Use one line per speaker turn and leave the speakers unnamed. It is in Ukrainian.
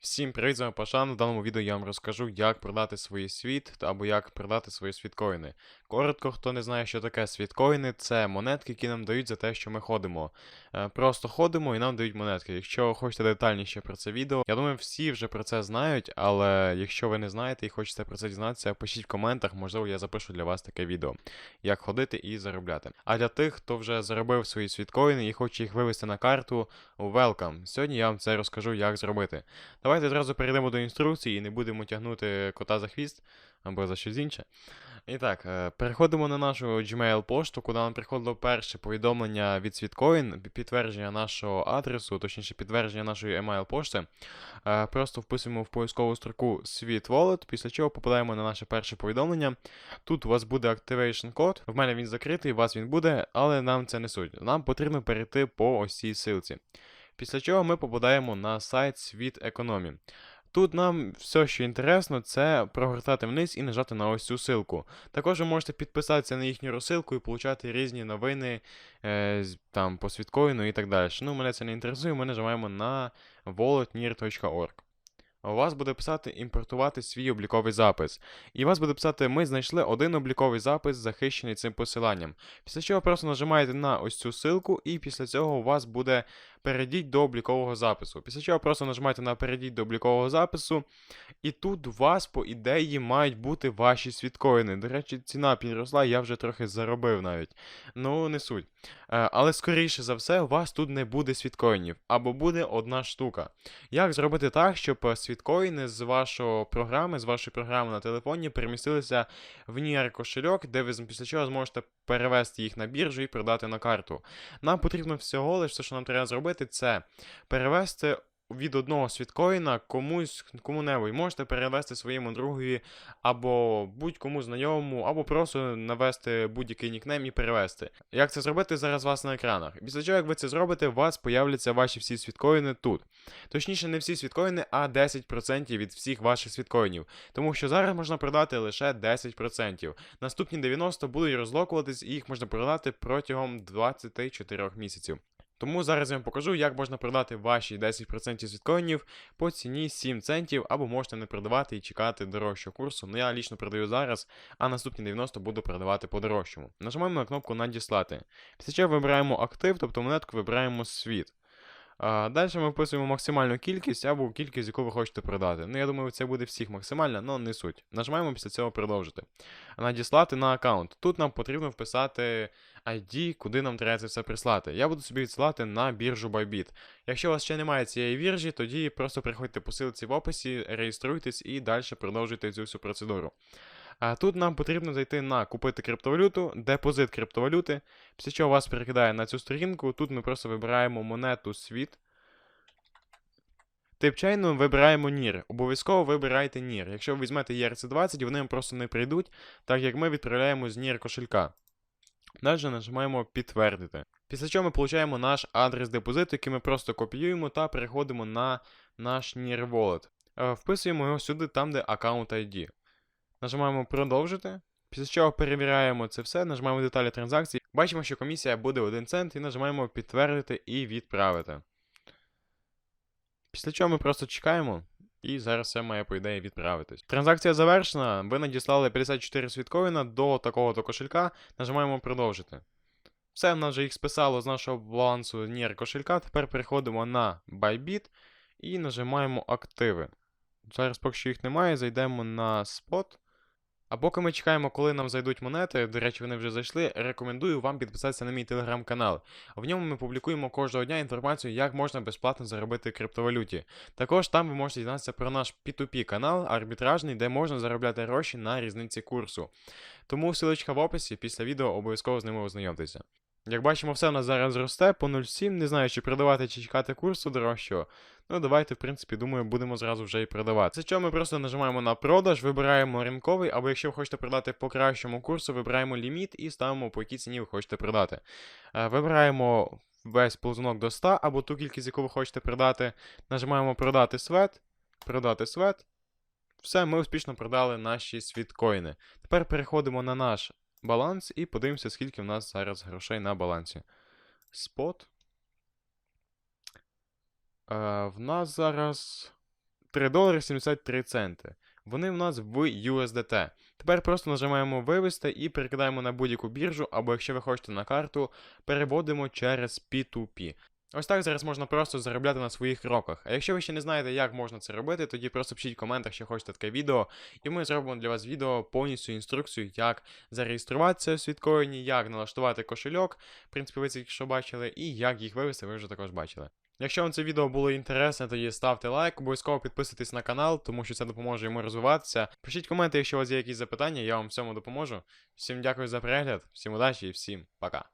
Всім привіт, з вами Пашан. В даному відео я вам розкажу, як продати свої світ або як продати свої світкоїни. Коротко, хто не знає, що таке світкоїни, це монетки, які нам дають за те, що ми ходимо. Е, Просто ходимо і нам дають монетки. Якщо хочете детальніше про це відео, я думаю, всі вже про це знають, але якщо ви не знаєте і хочете про це дізнатися, пишіть в коментах, можливо, я запишу для вас таке відео, як ходити і заробляти. А для тих, хто вже заробив свої світкоїни і хоче їх вивести на карту, welcome! Сьогодні я вам це розкажу, як зробити. Давайте одразу перейдемо до інструкції і не будемо тягнути кота за хвіст або за щось інше. І так, е, переходимо на нашу Gmail пошту, куди нам приходило перше повідомлення від Світкоін, підтвердження нашого адресу, точніше підтвердження нашої email пошти. Е, Просто вписуємо в поискову строку Світ Wallet, після чого попадаємо на наше перше повідомлення. Тут у вас буде Activation код. В мене він закритий, у вас він буде, але нам це не суть. Нам потрібно перейти по ось цій силці. Після чого ми попадаємо на сайт Світ Економі. Тут нам все, що інтересно, це прогортати вниз і нажати на ось цю ссылку. Також ви можете підписатися на їхню розсилку і получати різні новини е, там, по світкоїну і так далі. Ну, мене це не інтересує, ми нажимаємо на walletnear.org. У вас буде писати імпортувати свій обліковий запис. І вас буде писати, ми знайшли один обліковий запис, захищений цим посиланням. Після чого просто нажимаєте на ось цю ссылку, і після цього у вас буде перейдіть до облікового запису. Після чого просто нажимаєте на перейдіть до облікового запису, і тут у вас, по ідеї, мають бути ваші світкоїни. До речі, ціна підросла, я вже трохи заробив навіть. Ну, не суть. Е, Але скоріше за все, у вас тут не буде світкоїнів, або буде одна штука. Як зробити так, щоб е, світкоїни з вашої програми, з вашої програми на телефоні перемістилися в NIR кошельок, де ви після чого зможете перевести їх на біржу і продати на карту? Нам потрібно всього лише, що нам треба зробити, це перевести від одного світкоїна комусь кому-небудь. Можете перевести своєму другові або будь-кому знайомому, або просто навести будь-який нікнейм і перевести. Як це зробити зараз вас на екранах? Після чого, як ви це зробите, у вас появляться ваші всі світкоїни тут. Точніше, не всі світкоїни, а 10% від всіх ваших світкоїнів. Тому що зараз можна продати лише 10%. Наступні 90 будуть розлокуватись, і їх можна продати протягом 24 місяців. Тому зараз я вам покажу, як можна продати ваші 10% світкоїнів по ціні 7 центів, або можете не продавати і чекати дорожчого курсу. Ну я лічно продаю зараз, а наступні 90 буду продавати по дорожчому. Нажимаємо на кнопку Надіслати. Після чого вибираємо актив, тобто монетку вибираємо світ. Далі ми вписуємо максимальну кількість або кількість, яку ви хочете продати. Ну, я думаю, це буде всіх максимальна, але не суть. Нажимаємо після цього продовжити. Надіслати на аккаунт. Тут нам потрібно вписати ID, куди нам треба це все прислати. Я буду собі відсилати на біржу Bybit. Якщо у вас ще немає цієї біржі, тоді просто приходьте по ссылці в описі, реєструйтесь і далі продовжуйте цю всю процедуру. А тут нам потрібно зайти на купити криптовалюту, депозит криптовалюти, після чого вас перекидає на цю сторінку. Тут ми просто вибираємо монету світ. Тип чайну вибираємо NIR. Обов'язково вибирайте NIR. Якщо ви візьмете ERC20, вони просто не прийдуть, так як ми відправляємо з NIR кошелька. Далі нажимаємо підтвердити. Після чого ми получаємо наш адрес депозиту, який ми просто копіюємо та переходимо на наш NIR Wallet. Е, Вписуємо його сюди, там, де аккаунт ID. Нажимаємо продовжити. Після чого перевіряємо це все, нажимаємо деталі транзакцій. Бачимо, що комісія буде 1 цент, і нажимаємо підтвердити і відправити. Після чого ми просто чекаємо, і зараз все має, по ідеї, відправитись. Транзакція завершена. Ви надіслали 54 світкоїна до такого-то кошелька. Нажимаємо продовжити. Все, в нас вже їх списало з нашого балансу NIR кошелька. Тепер переходимо на Bybit і нажимаємо активи. Зараз, поки що їх немає, зайдемо на спот. А поки ми чекаємо, коли нам зайдуть монети, до речі, вони вже зайшли, рекомендую вам підписатися на мій телеграм-канал. В ньому ми публікуємо кожного дня інформацію, як можна безплатно заробити криптовалюті. Також там ви можете дізнатися про наш P2P канал арбітражний, де можна заробляти гроші на різниці курсу. Тому ссылочка в описі, після відео обов'язково з ними ознайомтеся. Як бачимо, все у нас зараз росте по 0,7. Не знаю, чи продавати, чи чекати курсу дорожчого. Ну, давайте, в принципі, думаю, будемо зразу вже і продавати. Це що ми просто нажимаємо на продаж, вибираємо ринковий, або якщо ви хочете продати по кращому курсу, вибираємо ліміт і ставимо, по якій ціні ви хочете продати. Е, Вибираємо весь ползунок до 100, або ту кількість, яку ви хочете продати. Нажимаємо продати свет, продати свет. Все, ми успішно продали наші світкоїни. Тепер переходимо на наш баланс і подивимося, скільки в нас зараз грошей на балансі. Спот. Е, в нас зараз 3 долари 73 центи. Вони в нас в USDT. Тепер просто нажимаємо вивести і перекидаємо на будь-яку біржу, або якщо ви хочете на карту, переводимо через P2P. Ось так зараз можна просто заробляти на своїх кроках. А якщо ви ще не знаєте, як можна це робити, тоді просто пишіть в коментах, що хочете таке відео, і ми зробимо для вас відео повністю інструкцію, як зареєструватися в світкоїні, як налаштувати кошельок, в принципі, ви це тільки що бачили, і як їх вивести, ви вже також бачили. Якщо вам це відео було інтересне, тоді ставте лайк, обов'язково підписуйтесь на канал, тому що це допоможе йому розвиватися. Пишіть коменти, якщо у вас є якісь запитання, я вам в цьому допоможу. Всім дякую за перегляд, всім удачі і всім пока.